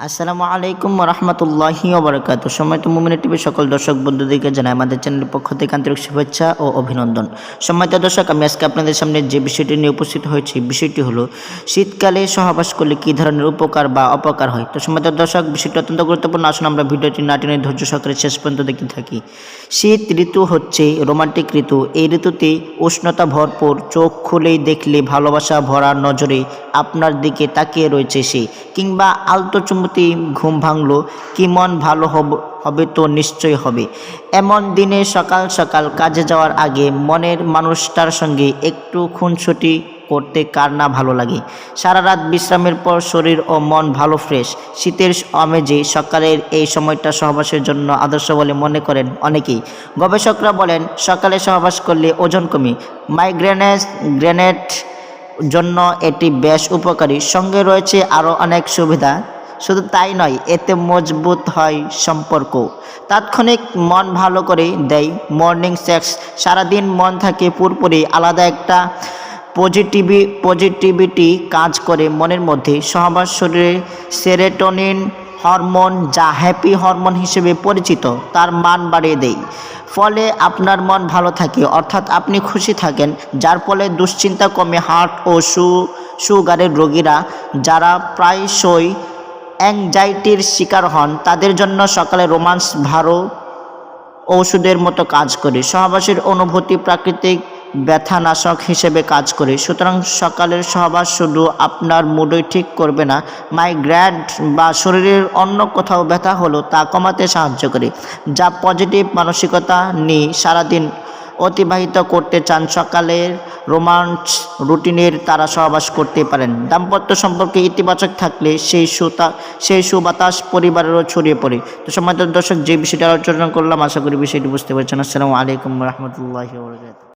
আসসালামু আলাইকুম রহমতুল্লাহি ওবরাকাত। সম্মানিত মুমিনের টিভির সকল দর্শক বন্ধুদেরকে জানাই আমাদের চ্যানেলের পক্ষ থেকে আন্তরিক শুভেচ্ছা ও অভিনন্দন। সম্মানিত দর্শক, আমি আজকে আপনাদের সামনে যে বিষয়টি নিয়ে উপস্থিত হয়েছি, বিষয়টি হলো শীতকালে সহবাস করলে কী ধরনের উপকার বা অপকার হয়? তো সম্মানিত দর্শক, বিষয়টি অত্যন্ত গুরুত্বপূর্ণ। আসুন আমরা ভিডিওটি নাটিনের ধৈর্য সহকারে শেষ পর্যন্ত দেখতে থাকি। শীত ঋতু হচ্ছে রোমান্টিক ঋতু। এই ঋতুতে উষ্ণতা ভরপুর, চোখ খুলেই দেখলে ভালোবাসা ভরা নজরে আপনার দিকে তাকিয়ে রয়েছে সে। কিংবা আলতো চুমুতি ঘুম ভাঙলো, কি মন ভালো হব- হবে তো নিশ্চয় হবে। এমন দিনে সকাল সকাল কাজে যাওয়ার আগে মনের মানুষটার সঙ্গে একটু খুনছুটি করতে কার না ভালো লাগে। সারা রাত বিশ্রামের পর শরীর ও মন ভালো ফ্রেশ। শীতের আমেজে সকালের এই সময়টা সহবাসের জন্য আদর্শ বলে মনে করেন অনেকেই। গবেষকরা বলেন, সকালে সহবাস করলে ওজন কমে। মাইগ্রেনেস, গ্রেনেড জন্য এটি বেশ উপকারী। সঙ্গে রয়েছে আরও অনেক সুবিধা। শুধু তাই নয়, এতে মজবুত হয় সম্পর্ক। তাৎক্ষণিক মন ভালো করে দেয়। মর্নিং সেক্স, সারাদিন মন থাকে পুরোপুরি আলাদা একটা পজিটিভি, পজিটিভিটি কাজ করে মনের মধ্যে। সহবাস শরীরে সেরেটোনিন হরমোন, যা হ্যাপি হরমোন হিসেবে পরিচিত, তার মান বাড়িয়ে দেয়। ফলে আপনার মন ভালো থাকে, অর্থাৎ আপনি খুশি থাকেন, যার ফলে দুশ্চিন্তা কমে। হার্ট ও সু, সুগারের রোগীরা, যারা প্রায়শই অ্যাংজাইটির শিকার হন, তাদের জন্য সকালে রোমান্স ভালো ঔষধের মতো কাজ করে। সহবাসের অনুভূতি প্রাকৃতিক ব্যথানাশক হিসেবে কাজ করে। সুতরাং সকালের সহবাস শুধু আপনার মুডই ঠিক করবে না মাইগ্রেন্ট বা শরীরের অন্য কোথাও ব্যথা হলো তা কমাতে সাহায্য করে। যা পজিটিভ মানসিকতা নিয়ে সারাদিন অতিবাহিত করতে চান সকালের রোমান্স রুটিনের তারা সহবাস করতে পারেন। দাম্পত্য সম্পর্কে ইতিবাচক থাকলে সেই সুতা, সেই সুবাতাস পরিবারেরও ছড়িয়ে পড়ে। তো সম্মানিত দর্শক, যে বিষয়টা আলোচনা করলাম, আশা করি বিষয়টি বুঝতে পারছেন। আসসালামু আলাইকুম রহমতুল্লাহ